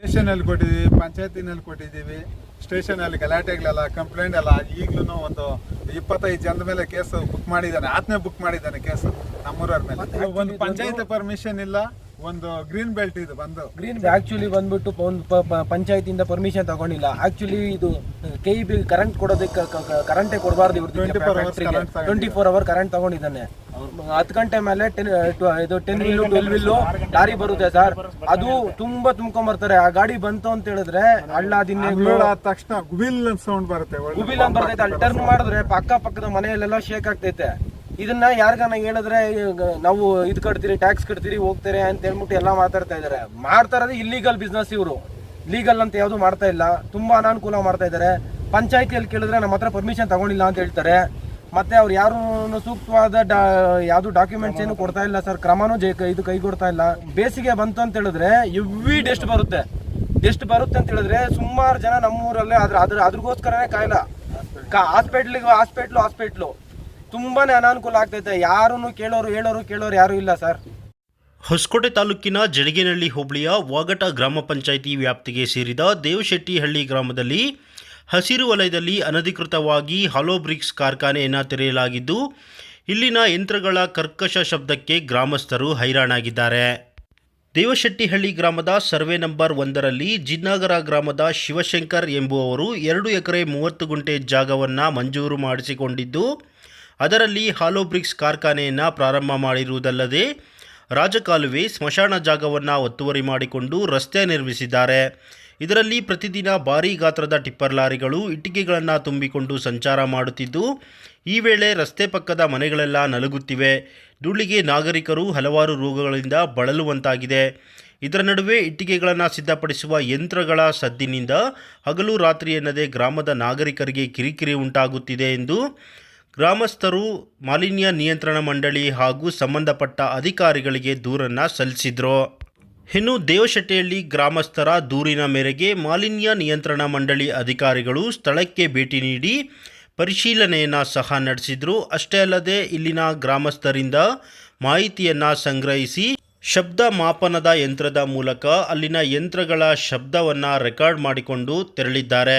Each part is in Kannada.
ಸ್ಟೇಷನಲ್ಲಿ ಕೊಟ್ಟಿದ್ದೀವಿ ಪಂಚಾಯತಿನಲ್ಲಿ ಕೊಟ್ಟಿದ್ದೀವಿ ಸ್ಟೇಷನಲ್ಲಿ ಗಲಾಟೆಗಳೆಲ್ಲ ಕಂಪ್ಲೇಂಟ್ ಎಲ್ಲ ಈಗಲೂ ಒಂದು ಇಪ್ಪತ್ತೈದು ಜನದ ಮೇಲೆ ಕೇಸು ಬುಕ್ ಮಾಡಿದ್ದಾನೆ ಆತನೇ ಬುಕ್ ಮಾಡಿದ್ದಾನೆ ಕೇಸು ನಮ್ಮೂರವ್ರ ಮೇಲೆ. ಒಂದು ಪಂಚಾಯತ್ ಪರ್ಮಿಷನ್ ಇಲ್ಲ ಒಂದು ಗ್ರೀನ್ ಬೆಲ್ಟ್ ಇದು ಬಂದು. ಗ್ರೀನ್ ಆಕ್ಚುಲಿ ಬಂದ್ಬಿಟ್ಟು ಒಂದು ಪಂಚಾಯತಿಂದ ಪರ್ಮಿಷನ್ ತಗೊಂಡಿಲ್ಲ. ಆಕ್ಚುಲಿ ಇದು ಕೈ ಇ ಬಿ ಕರೆಂಟ್ ಕೊಡೋದಕ್ಕೆ ಕರೆಂಟೇ ಕೊಡಬಾರ್ದು 24 hours current ತಗೊಂಡಿದ್ದಾನೆ. ಟ್ವೆಂಟಿ ಫೋರ್ ಅವರ್ ಕರೆಂಟ್ ತಗೊಂಡಿದ್ದಾನೆ. ಹತ್ತು ಗಂಟೆ ಮೇಲೆ ಟೆನ್ ಇದು ten wheel twelve wheel lorry ಬರುತ್ತೆ ಸರ್. ಅದು ತುಂಬಾ ತುಂಬ್ಕೊಂಡ್ ಆ ಗಾಡಿ ಬಂತು ಅಂತ ಹೇಳಿದ್ರೆ ಹಳ್ಳ ಆದ ತಕ್ಷಣ ಗುಬಿಲ್ ಸೌಂಡ್ ಬರುತ್ತೆ ಗುಬಿಲ್ ಅಂತ ಬರ್ತೈತೆ. ಅಲ್ಲಿ ಟರ್ನ್ ಮಾಡಿದ್ರೆ ಪಕ್ಕ ಪಕ್ಕದ ಮನೆಯಲ್ಲೆಲ್ಲ ಶೇಕ್ ಆಗ್ತೈತೆ. ಇದನ್ನ ಯಾರಿಗಾನ ಹೇಳಿದ್ರೆ ನಾವು ಇದು ಕಟ್ತೀರಿ ಟ್ಯಾಕ್ಸ್ ಕಟ್ತೀರಿ ಹೋಗ್ತಾರೆ ಅಂತ ಹೇಳ್ಬಿಟ್ಟು ಎಲ್ಲ ಮಾತಾಡ್ತಾ ಇದಾರೆ. ಮಾಡ್ತಾ ಇರೋದು ಇಲ್ಲಿಗಲ್ ಬಿಸ್ನೆಸ್ ಇವರು. ಲೀಗಲ್ ಅಂತ ಯಾವುದು ಮಾಡ್ತಾ ಇಲ್ಲ. ತುಂಬಾ ಅನಾನುಕೂಲ ಮಾಡ್ತಾ ಇದಾರೆ. ಪಂಚಾಯತಿಯಲ್ಲಿ ಕೇಳಿದ್ರೆ ನಮ್ಮ ಹತ್ರ ಪರ್ಮಿಷನ್ ತಗೊಂಡಿಲ್ಲ ಅಂತ ಹೇಳ್ತಾರೆ. ಮತ್ತೆ ಅವ್ರು ಯಾರು ಸೂಕ್ತವಾದ ಯಾವುದು ಡಾಕ್ಯುಮೆಂಟ್ಸ್ ಏನು ಕೊಡ್ತಾ ಇಲ್ಲ ಸರ್. ಕ್ರಮನೂ ಇದು ಕೈಗೊಡ್ತಾ ಇಲ್ಲ. ಬೇಸಿಗೆ ಬಂತು ಅಂತ ಹೇಳಿದ್ರೆ ಎವ್ವಿ ಡೆಸ್ಟ್ ಬರುತ್ತೆ. ಡೆಸ್ಟ್ ಬರುತ್ತೆ ಅಂತ ಹೇಳಿದ್ರೆ ಸುಮಾರು ಜನ ನಮ್ಮೂರಲ್ಲೇ ಅದ್ರ ಅದ್ರ ಅದ್ರಗೋಸ್ಕರನೇ ಕಾಯಿಲ್ಲ. ಹಾಸ್ಪಿಟ್ಲಿಗೆ ಹಾಸ್ಪಿಟ್ಲು ಹಾಸ್ಪಿಟ್ಲು ತುಂಬಾನೇ ಅನಾನುಕೂಲ ಆಗ್ತೈತೆ. ಯಾರನ್ನು ಕೇಳೋರು, ಹೇಳೋರು, ಕೇಳೋರು ಯಾರು ಇಲ್ಲ ಸರ್. ಹೊಸಕೋಟೆ ತಾಲೂಕಿನ ಜಡಗೇನಹಳ್ಳಿ ಹೋಬಳಿಯ ವಾಗಟ ಗ್ರಾಮ ಪಂಚಾಯಿತಿ ವ್ಯಾಪ್ತಿಗೆ ಸೇರಿದ ದೇವಶೆಟ್ಟಿಹಳ್ಳಿ ಗ್ರಾಮದಲ್ಲಿ ಹಸಿರು ವಲಯದಲ್ಲಿ ಅನಧಿಕೃತವಾಗಿ ಹಾಲೋ ಬ್ರಿಕ್ಸ್ ಕಾರ್ಖಾನೆಯನ್ನು ತೆರೆಯಲಾಗಿದ್ದು, ಇಲ್ಲಿನ ಯಂತ್ರಗಳ ಕರ್ಕಶ ಶಬ್ದಕ್ಕೆ ಗ್ರಾಮಸ್ಥರು ಹೈರಾಣಾಗಿದ್ದಾರೆ. ದೇವಶೆಟ್ಟಿಹಳ್ಳಿ ಗ್ರಾಮದ ಸರ್ವೆ ನಂಬರ್ ಒಂದರಲ್ಲಿ ಜಿನ್ನಾಗರ ಗ್ರಾಮದ ಶಿವಶಂಕರ್ ಎಂಬುವವರು ಎರಡು ಎಕರೆ ಮೂವತ್ತು ಗುಂಟೆ ಜಾಗವನ್ನು ಮಂಜೂರು ಮಾಡಿಸಿಕೊಂಡಿದ್ದು, ಅದರಲ್ಲಿ ಹಾಲೋ ಬ್ರಿಕ್ಸ್ ಕಾರ್ಖಾನೆಯನ್ನು ಪ್ರಾರಂಭ ಮಾಡಿರುವುದಲ್ಲದೆ, ರಾಜಕಾಲುವೆ, ಸ್ಮಶಾನ ಜಾಗವನ್ನು ಒತ್ತುವರಿ ಮಾಡಿಕೊಂಡು ರಸ್ತೆ ನಿರ್ಮಿಸಿದ್ದಾರೆ. ಇದರಲ್ಲಿ ಪ್ರತಿದಿನ ಭಾರೀ ಗಾತ್ರದ ಟಿಪ್ಪರ್ ಲಾರಿಗಳು, ಇಟ್ಟಿಗೆಗಳನ್ನು ತುಂಬಿಕೊಂಡು ಸಂಚಾರ ಮಾಡುತ್ತಿದ್ದು, ಈ ವೇಳೆ ರಸ್ತೆ ಪಕ್ಕದ ಮನೆಗಳೆಲ್ಲ ನಲುಗುತ್ತಿವೆ. ಧೂಳಿಗೆ ನಾಗರಿಕರು ಹಲವಾರು ರೋಗಗಳಿಂದ ಬಳಲುವಂತಾಗಿದೆ. ಇದರ ನಡುವೆ ಇಟ್ಟಿಗೆಗಳನ್ನು ಸಿದ್ಧಪಡಿಸುವ ಯಂತ್ರಗಳ ಸದ್ದಿನಿಂದ ಹಗಲು ರಾತ್ರಿ ಎನ್ನದೇ ಗ್ರಾಮದ ನಾಗರಿಕರಿಗೆ ಕಿರಿಕಿರಿ ಉಂಟಾಗುತ್ತಿದೆ ಎಂದು ಗ್ರಾಮಸ್ಥರು ಮಾಲಿನ್ಯ ನಿಯಂತ್ರಣ ಮಂಡಳಿ ಹಾಗೂ ಸಂಬಂಧಪಟ್ಟ ಅಧಿಕಾರಿಗಳಿಗೆ ದೂರನ್ನು ಸಲ್ಲಿಸಿದ್ರು. ಇನ್ನು ದೇವಶೆಟ್ಟಿಯಲ್ಲಿ ಗ್ರಾಮಸ್ಥರ ದೂರಿನ ಮೇರೆಗೆ ಮಾಲಿನ್ಯ ನಿಯಂತ್ರಣ ಮಂಡಳಿ ಅಧಿಕಾರಿಗಳು ಸ್ಥಳಕ್ಕೆ ಭೇಟಿ ನೀಡಿ ಪರಿಶೀಲನೆಯನ್ನು ಸಹ ನಡೆಸಿದರು. ಅಷ್ಟೇ ಅಲ್ಲದೆ ಇಲ್ಲಿನ ಗ್ರಾಮಸ್ಥರಿಂದ ಮಾಹಿತಿಯನ್ನು ಸಂಗ್ರಹಿಸಿ ಶಬ್ದ ಮಾಪನದ ಯಂತ್ರದ ಮೂಲಕ ಅಲ್ಲಿನ ಯಂತ್ರಗಳ ಶಬ್ದವನ್ನು ರೆಕಾರ್ಡ್ ಮಾಡಿಕೊಂಡು ತೆರಳಿದ್ದಾರೆ.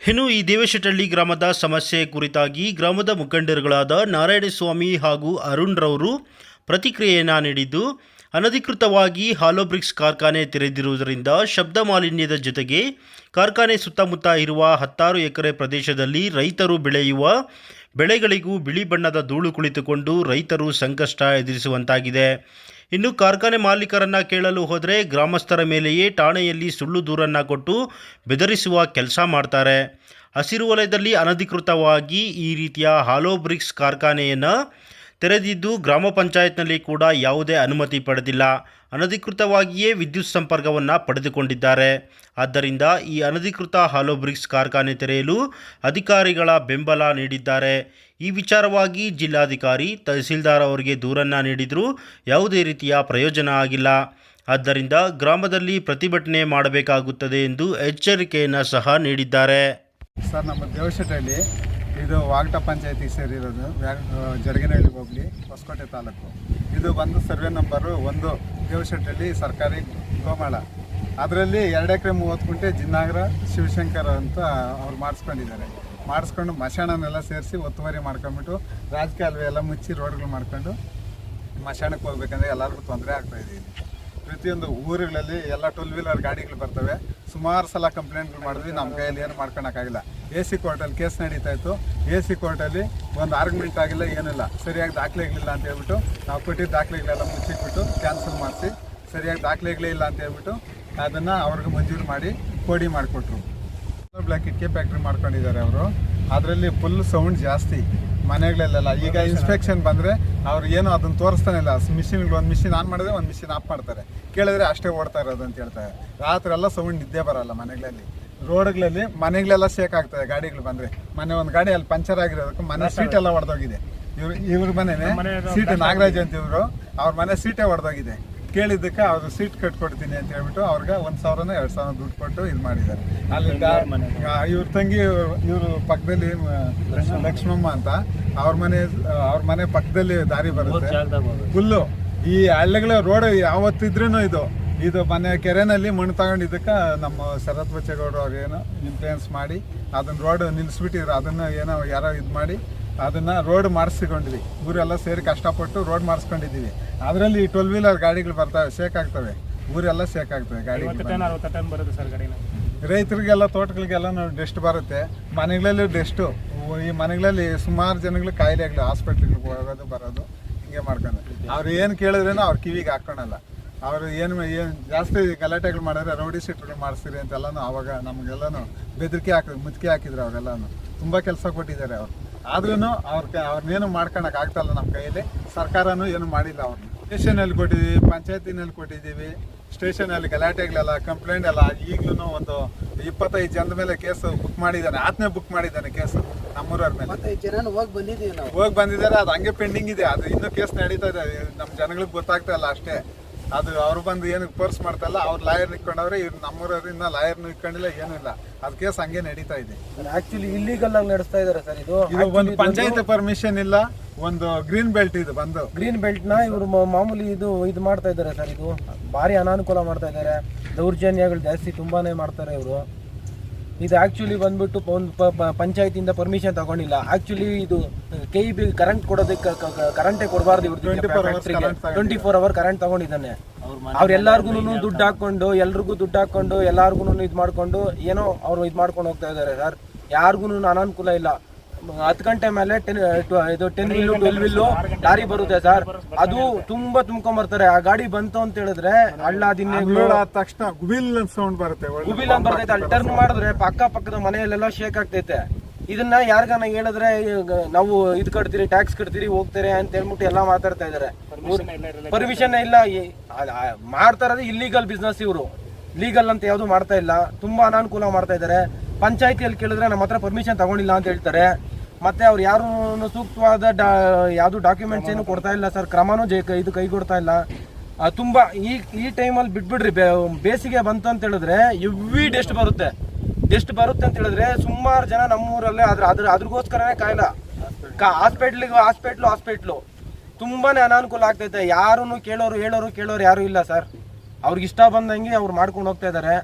ಇನ್ನು ಈ ದೇವಶೆಟ್ಟಳ್ಳಿ ಗ್ರಾಮದ ಸಮಸ್ಯೆ ಕುರಿತಾಗಿ ಗ್ರಾಮದ ಮುಖಂಡರುಗಳಾದ ನಾರಾಯಣಸ್ವಾಮಿ ಹಾಗೂ ಅರುಣ್ ರವರು ಪ್ರತಿಕ್ರಿಯೆಯನ್ನು ನೀಡಿದ್ದು ಅನಧಿಕೃತವಾಗಿ ಹಾಲೋಬ್ರಿಕ್ಸ್ ಕಾರ್ಖಾನೆ ತೆರೆದಿರುವುದರಿಂದ ಶಬ್ದ ಮಾಲಿನ್ಯದ ಜೊತೆಗೆ ಕಾರ್ಖಾನೆ ಸುತ್ತಮುತ್ತ ಇರುವ ಹತ್ತಾರು ಎಕರೆ ಪ್ರದೇಶದಲ್ಲಿ ರೈತರು ಬೆಳೆಯುವ ಬೆಳೆಗಳಿಗೂ ಬಿಳಿ ಬಣ್ಣದ ಧೂಳು ಕುಳಿತುಕೊಂಡು ರೈತರು ಸಂಕಷ್ಟ ಎದುರಿಸುವಂತಾಗಿದೆ. ಇನ್ನು ಕಾರ್ಖಾನೆ ಮಾಲೀಕರನ್ನ ಕೇಳಲು ಹೋದರೆ ಗ್ರಾಮಸ್ಥರ ಮೇಲೆಯೇ ಠಾಣೆಯಲ್ಲಿ ಸುಳ್ಳು ದೂರನ್ನು ಕೊಟ್ಟು ಬೆದರಿಸುವ ಕೆಲಸ ಮಾಡ್ತಾರೆ. ಹಸಿರು ವಲಯದಲ್ಲಿ ಅನಧಿಕೃತವಾಗಿ ಈ ರೀತಿಯ ಹಾಲೋ ಬ್ರಿಕ್ಸ್ ಕಾರ್ಖಾನೆಯನ್ನು ತೆರೆದಿದ್ದು ಗ್ರಾಮ ಪಂಚಾಯತ್ನಲ್ಲಿ ಕೂಡ ಯಾವುದೇ ಅನುಮತಿ ಪಡೆದಿಲ್ಲ. ಅನಧಿಕೃತವಾಗಿಯೇ ವಿದ್ಯುತ್ ಸಂಪರ್ಕವನ್ನು ಪಡೆದುಕೊಂಡಿದ್ದಾರೆ. ಆದ್ದರಿಂದ ಈ ಅನಧಿಕೃತ ಹಾಲೋ ಬ್ರಿಕ್ಸ್ ಕಾರ್ಖಾನೆ ತೆರೆಯಲು ಅಧಿಕಾರಿಗಳ ಬೆಂಬಲ ನೀಡಿದ್ದಾರೆ. ಈ ವಿಚಾರವಾಗಿ ಜಿಲ್ಲಾಧಿಕಾರಿ ತಹಸೀಲ್ದಾರ್ ಅವರಿಗೆ ದೂರನ್ನು ನೀಡಿದರೂ ಯಾವುದೇ ರೀತಿಯ ಪ್ರಯೋಜನ ಆಗಿಲ್ಲ. ಆದ್ದರಿಂದ ಗ್ರಾಮದಲ್ಲಿ ಪ್ರತಿಭಟನೆ ಮಾಡಬೇಕಾಗುತ್ತದೆ ಎಂದು ಎಚ್ಚರಿಕೆಯನ್ನು ಸಹ ನೀಡಿದ್ದಾರೆ. ಸರ್, ನಮ್ಮ ದೇವಶೆಟ್ಟಹಳ್ಳಿ ಇದು ವಾಗಟ ಪಂಚಾಯತಿ ಸೇರಿರೋದು ಜಡಗಿನಹಳ್ಳಿ ಹೋಗ್ಲಿ ಹೊಸಕೋಟೆ ತಾಲೂಕು. ಇದು ಬಂದು ಸರ್ವೆ ನಂಬರು ಒಂದು ದೇವಶೆಟ್ಟಲ್ಲಿ ಸರ್ಕಾರಿ ಗೋಮಾಳ. ಅದರಲ್ಲಿ ಎರಡು ಎಕರೆ ಮೂವತ್ತು ಕುಂಟೆ ಜಿನ್ನಾಗರ, ಶಿವಶಂಕರ್ ಅಂತ ಅವ್ರು ಮಾಡಿಸ್ಕೊಂಡಿದ್ದಾರೆ. ಮಾಡಿಸ್ಕೊಂಡು ಮಶಾಣನೆಲ್ಲ ಸೇರಿಸಿ ಒತ್ತುವರಿ ಮಾಡ್ಕೊಂಬಿಟ್ಟು ರಾಜಕಾಲುವೆ ಎಲ್ಲ ಮುಚ್ಚಿ ರೋಡ್ಗಳು ಮಾಡ್ಕೊಂಡು ಮಶಾಣಕ್ಕೆ ಹೋಗ್ಬೇಕಂದ್ರೆ ಎಲ್ಲರಿಗೂ ತೊಂದರೆ ಆಗ್ತಾ ಇದೆ ಇಲ್ಲಿ. ಪ್ರತಿಯೊಂದು ಊರುಗಳಲ್ಲಿ ಎಲ್ಲ ಟೂಲ್ ವೀಲರ್ ಗಾಡಿಗಳು ಬರ್ತವೆ. ಸುಮಾರು ಸಲ ಕಂಪ್ಲೇಂಟ್ಗಳು ಮಾಡಿದ್ವಿ ನಮ್ಮ ಕೈಯಲ್ಲಿ ಏನು ಮಾಡ್ಕೊಳಕ್ಕಾಗಿಲ್ಲ. ಎ ಸಿ ಕೋರ್ಟಲ್ಲಿ ಕೇಸ್ ನಡೀತಾ ಇತ್ತು. ಎ ಸಿ ಕೋರ್ಟಲ್ಲಿ ಒಂದು ಆರ್ಗ್ಯುಮೆಂಟ್ ಆಗಿಲ್ಲ, ಏನಿಲ್ಲ. ಸರಿಯಾಗಿ ದಾಖಲೆಗಳಿಲ್ಲ ಅಂತ ಹೇಳ್ಬಿಟ್ಟು ನಾವು ಕೊಟ್ಟಿದ್ದ ದಾಖಲೆಗಳೆಲ್ಲ ಮುಚ್ಚಿಟ್ಬಿಟ್ಟು ಕ್ಯಾನ್ಸಲ್ ಮಾಡಿಸಿ, ಸರಿಯಾಗಿ ದಾಖಲೆಗಳೇ ಇಲ್ಲ ಅಂತ ಹೇಳ್ಬಿಟ್ಟು ಅದನ್ನು ಅವ್ರಿಗೆ ಮಂಜೂರು ಮಾಡಿ ಕೋಡಿ ಮಾಡಿಕೊಟ್ರು. ಬ್ಲ್ಯಾಕ್ ಇಟ್ಕೆ ಫ್ಯಾಕ್ಟ್ರಿ ಮಾಡ್ಕೊಂಡಿದ್ದಾರೆ ಅವರು. ಅದರಲ್ಲಿ ಫುಲ್ ಸೌಂಡ್ ಜಾಸ್ತಿ. ಮನೆಗಳಲ್ಲೆಲ್ಲ. ಈಗ ಇನ್ಸ್ಪೆಕ್ಷನ್ ಬಂದರೆ ಅವ್ರು ಏನು ಅದನ್ನು ತೋರಿಸ್ತಾನೆ ಇಲ್ಲ. ಮಿಷಿನ್ಗಳು ಒಂದು ಮಿಷಿನ್ ಆನ್ ಮಾಡಿದ್ರೆ ಒಂದು ಮಿಷಿನ್ ಆಫ್ ಮಾಡ್ತಾರೆ. ಕೇಳಿದ್ರೆ ಅಷ್ಟೇ ಓಡ್ತಾ ಇರೋದು ಅಂತ ಹೇಳ್ತಾರೆ. ರಾತ್ರಿ ಎಲ್ಲ ಸೌಂಡ್ ನಿದ್ದೆ ಬರಲ್ಲ ಮನೆಗಳಲ್ಲಿ. ರೋಡ್ಗಳಲ್ಲಿ ಮನೆಗಳೆಲ್ಲ ಶೇಕ್ ಆಗ್ತದೆ ಗಾಡಿಗಳು ಬಂದರೆ. ಮನೆ ಒಂದು ಗಾಡಿ ಅಲ್ಲಿ ಪಂಚರ್ ಆಗಿರೋದಕ್ಕೆ ಮನೆ ಸೀಟ್ ಎಲ್ಲ ಹೊಡೆದೋಗಿದೆ ಇವ್ರು ಇವ್ರ ಮನೆನೇ ಸೀಟ್ ನಾಗರಾಜ್ ಅಂತ ಇವರು. ಅವ್ರ ಮನೆ ಸೀಟೇ ಹೊಡೆದೋಗಿದೆ ಕೇಳಿದ್ದಕ್ಕೆ ಅವ್ರ ಸೀಟ್ ಕಟ್ಕೊಡ್ತೀನಿ ಅಂತ ಹೇಳ್ಬಿಟ್ಟು ಅವ್ರಿಗೆ ಒಂದು ಸಾವಿರನ ಎರಡು ಸಾವಿರ ದುಡ್ಡು ಕೊಟ್ಟು ಇದು ಮಾಡಿದ್ದಾರೆ. ಅಲ್ಲಿ ಇವ್ರ ತಂಗಿ ಇವರು ಪಕ್ಕದಲ್ಲಿ ಲಕ್ಷ್ಮಮ್ಮ. ಅಂತ. ಅವ್ರ ಮನೆ ಅವ್ರ ಮನೆ ಪಕ್ಕದಲ್ಲಿ ದಾರಿ ಬರುತ್ತೆ. ಫುಲ್ಲು ಈ ಹಳ್ಳಿಗಳ ರೋಡ್ ಯಾವತ್ತಿದ್ರೂ ಇದು. ಇದು ಮನೆ ಕೆರೆನಲ್ಲಿ ಮಣ್ಣು ತಗೊಂಡಿದ್ದಕ್ಕೆ ನಮ್ಮ ಶರತ್ ಬಚ್ಚೇಗೌಡರು ಅವ್ರು ಏನು ಇನ್ಫ್ಲೂಯೆನ್ಸ್ ಮಾಡಿ ಅದನ್ನ ರೋಡ್ ನಿಲ್ಲಿಸ್ಬಿಟ್ಟಿದ್ರು ಅದನ್ನ ಏನೋ ಯಾರೋ ಇದು ಮಾಡಿ ಅದನ್ನ ರೋಡ್ ಮಾಡಿಸಿಕೊಂಡ್ವಿ. ಊರೆಲ್ಲ ಸೇರಿ ಕಷ್ಟಪಟ್ಟು ರೋಡ್ ಮಾಡಿಸ್ಕೊಂಡಿದ್ದೀವಿ. ಅದರಲ್ಲಿ ಟ್ವೆಲ್ ವೀಲರ್ ಗಾಡಿಗಳು ಬರ್ತವೆ ಶೇಕ್ ಆಗ್ತವೆ. ಊರೆಲ್ಲ ಶೇಕ್ ಆಗ್ತವೆ ಗಾಡಿ ರೈತರಿಗೆಲ್ಲ ತೋಟಗಳಿಗೆಲ್ಲ ಡೆಸ್ಟ್ ಬರುತ್ತೆ. ಮನೆಗಳಲ್ಲಿ ಡೆಸ್ಟು ಈ ಮನೆಗಳಲ್ಲಿ ಸುಮಾರು ಜನಗಳು ಕಾಯಿಲೆಗಳು ಹಾಸ್ಪಿಟ್ಲ್ಗಳಿಗೆ ಹೋಗೋದು ಬರೋದು ಹಿಂಗೆ ಮಾಡ್ಕೊಂಡು ಅವ್ರು ಏನು ಕೇಳಿದ್ರೇನೋ ಅವ್ರ ಕಿವಿಗೆ ಹಾಕೊಳಲ್ಲ ಅವರು ಏನು ಏನು ಜಾಸ್ತಿ ಗಲಾಟೆಗಳು ಮಾಡಿದ್ರೆ ರೌಡಿ ಸೀಟ್ಗಳು ಮಾಡಿಸ್ತೀರಿ ಅಂತೆಲ್ಲನೂ ಅವಾಗ ನಮಗೆಲ್ಲನೂ ಬೆದರಿಕೆ ಹಾಕಿದ್ರು ಮುತ್ತಿಗೆ ಹಾಕಿದ್ರು ಅವರೆಲ್ಲನೂ. ತುಂಬ ಕೆಲಸ ಕೊಟ್ಟಿದ್ದಾರೆ ಅವ್ರು. ಆದ್ರೂ ಅವ್ರ ಅವ್ರನ್ನೇನು ಮಾಡ್ಕೊಳಕ್ ಆಗ್ತಲ್ಲ ನಮ್ಮ ಕೈಯಲ್ಲಿ ಸರ್ಕಾರನೂ ಏನು ಮಾಡಿಲ್ಲ ಅವ್ರನ್ನ ಸ್ಟೇಷನಲ್ಲಿ ಕೊಟ್ಟಿದ್ದೀವಿ ಪಂಚಾಯತಿನಲ್ಲಿ ಕೊಟ್ಟಿದ್ದೀವಿ ಸ್ಟೇಷನಲ್ಲಿ ಗಲಾಟೆಗಳೆಲ್ಲ ಕಂಪ್ಲೇಂಟ್ ಎಲ್ಲ ಈಗಲೂ ಒಂದು ಇಪ್ಪತ್ತೈದು ಜನದ ಮೇಲೆ ಕೇಸು ಬುಕ್ ಮಾಡಿದ್ದಾನೆ ಆತನೇ ಬುಕ್ ಮಾಡಿದ್ದಾನೆ ಕೇಸು ನಮ್ಮೂರವ್ರ ಮೇಲೆ. ಹೋಗಿ ಬಂದಿದ್ದೀವಿ ನಾವು. ಹೋಗಿ ಬಂದಿದ್ದಾರೆ ಅದು ಹಂಗೆ ಪೆಂಡಿಂಗ್ ಇದೆ ಅದು ಇನ್ನೂ ಕೇಸ್ ನಡೀತಾ ಇದೆ ನಮ್ಮ ಜನಗಳಿಗೆ ಗೊತ್ತಾಗ್ತಾ ಇಲ್ಲ ಅಷ್ಟೇ. ಅದು ಅವ್ರು ಬಂದು ಏನು ಫೋರ್ಸ್ ಮಾಡ್ತಾ ಇಲ್ಲ ಅವ್ರು ಲಾಯರ್ ಇಟ್ಕೊಂಡವ್ರೆ ಇವ್ರು ನಮ್ಮೂರವರಿಂದ ಲಾಯರ್ನು ಇಟ್ಕೊಂಡಿಲ್ಲ ಏನೂ ಇಲ್ಲ. ಅದು ಕೇಸ್ ಹಂಗೆ ನಡೀತಾ ಇದೆ. ಆಕ್ಚುಲಿ ಇಲ್ಲಿಗಲ್ ಆಗಿ ನಡೆಸ್ತಾ ಇದಾರೆ ಸರ್ ಇದು. ಇದು ಒಂದು ಪಂಚಾಯತ್ ಪರ್ಮಿಷನ್ ಇಲ್ಲ ಒಂದು ಗ್ರೀನ್ ಬೆಲ್ಟ್ ಇದು ಬಂದು. ಗ್ರೀನ್ ಬೆಲ್ಟ್ನ ಇವರು ಮಾಮೂಲಿ ಇದು ಇದು ಮಾಡ್ತಾ ಇದ್ದಾರೆ ಸರ್ ಇದು. ಭಾರಿ ಅನಾನುಕೂಲ ಮಾಡ್ತಾ ಇದ್ದಾರೆ ದೌರ್ಜನ್ಯಗಳು ಜಾಸ್ತಿ ತುಂಬಾನೇ ಮಾಡ್ತಾರೆ ಇವರು. ಇದು ಆ್ಯಕ್ಚುಲಿ ಬಂದ್ಬಿಟ್ಟು ಒಂದು ಪಂಚಾಯತಿಯಿಂದ ಪರ್ಮಿಷನ್ ತಗೊಂಡಿಲ್ಲ. ಆ್ಯಕ್ಚುಲಿ ಇದು ಕೆ ಬಿ ಕರೆಂಟ್ ಕೊಡೋದಕ್ಕೆ ಕರೆಂಟೇ ಕೊಡಬಾರ್ದು ಇವ್ರು 24 hours current twenty four hour current ತಗೊಂಡಿದ್ದಾನೆ ಅವ್ರೆಲ್ಲಾರ್ಗು ದುಡ್ಡು ಹಾಕೊಂಡು ಎಲ್ರಿಗೂ ದುಡ್ಡು ಹಾಕೊಂಡು ಎಲ್ಲಾರ್ಗು ಇದು ಮಾಡ್ಕೊಂಡು ಏನೋ ಅವ್ರು ಇದು ಮಾಡ್ಕೊಂಡು ಹೋಗ್ತಾ ಇದ್ದಾರೆ ಸರ್ ಯಾರಿಗೂ ಅನಾನುಕೂಲ ಇಲ್ಲ. ಹತ್ತು ಗಂಟೆ ಮೇಲೆ ಟೆನ್ ಇದು ten wheel twelve wheel lorry ಬರುತ್ತೆ ಸರ್. ಅದು ತುಂಬಾ ತುಂಬ್ಕೊಂಬರ್ತಾರೆ ಆ ಗಾಡಿ ಬಂತು ಅಂತ ಹೇಳಿದ್ರೆ ಹಳ್ಳ ಆದ ತಕ್ಷಣ ಗುಬಿಲ್ ಸೌಂಡ್ ಬರುತ್ತೆ ಗುಬಿಲ್ ಅಂತ ಬರ್ತೈತೆ. ಅಲ್ಲಿ ಟರ್ನ್ ಮಾಡಿದ್ರೆ ಪಕ್ಕ ಪಕ್ಕದ ಮನೆಯಲ್ಲೆಲ್ಲ ಶೇಕ್ ಆಗ್ತೈತೆ. ಇದನ್ನ ಯಾರಿಗಾನ ಹೇಳಿದ್ರೆ ನಾವು ಇದು ಕಟ್ತೀರಿ ಟ್ಯಾಕ್ಸ್ ಕಟ್ತೀರಿ ಹೋಗ್ತಾರೆ ಅಂತ ಹೇಳ್ಬಿಟ್ಟು ಎಲ್ಲ ಮಾತಾಡ್ತಾ ಇದಾರೆ. ಪರ್ಮಿಷನ್ ಇಲ್ಲ. ಮಾಡ್ತಾ ಇರೋದು ಇಲ್ಲಿಗಲ್ ಬಿಸ್ನೆಸ್ ಇವರು. ಲೀಗಲ್ ಅಂತ ಯಾವುದು ಮಾಡ್ತಾ ಇಲ್ಲ. ತುಂಬಾ ಅನಾನುಕೂಲ ಮಾಡ್ತಾ ಇದ್ದಾರೆ ಪಂಚಾಯತಿಯಲ್ಲಿ ಕೇಳಿದ್ರೆ ನಮ್ಮ ಹತ್ರ ಪರ್ಮಿಷನ್ ತಗೊಂಡಿಲ್ಲ ಅಂತ ಹೇಳ್ತಾರೆ. ಮತ್ತೆ ಅವ್ರು ಯಾರು ಸೂಕ್ತವಾದ ಡಾ, ಯಾವುದು ಡಾಕ್ಯುಮೆಂಟ್ಸ್ ಏನು ಕೊಡ್ತಾ ಇಲ್ಲ ಸರ್. ಕ್ರಮನೂ ಜೈ ಇದು ಕೈಗೊಡ್ತಾ ಇಲ್ಲ. ತುಂಬ ತುಂಬಾ ಈ ಈ ಟೈಮಲ್ಲಿ ಬಿಟ್ಬಿಡ್ರಿ. ಬೇಸಿಗೆ ಬಂತು ಅಂತ ಹೇಳಿದ್ರೆ ಎವ್ವಿ ಡೆಸ್ಟ್ ಬರುತ್ತೆ. ಡೆಸ್ಟ್ ಬರುತ್ತೆ ಅಂತ ಹೇಳಿದ್ರೆ ಸುಮಾರು ಜನ ನಮ್ಮೂರಲ್ಲೇ ಅದ್ರ ಅದ್ರ, ಅದ್ರಗೋಸ್ಕರನೇ ಕಾಯಿಲ್ಲ ಹಾಸ್ಪಿಟ್ಲಿಗೆ ಹಾಸ್ಪಿಟ್ಲು ಹಾಸ್ಪಿಟ್ಲು ತುಂಬಾನೇ ಅನಾನುಕೂಲ ಆಗ್ತೈತೆ. ಯಾರೂ ಕೇಳೋರು, ಹೇಳೋರು, ಕೇಳೋರು ಯಾರು ಇಲ್ಲ ಸರ್. ಅವ್ರಿಗೆ ಇಷ್ಟ ಬಂದಂಗೆ ಅವ್ರು ಮಾಡ್ಕೊಂಡು ಹೋಗ್ತಾ ಇದ್ದಾರೆ.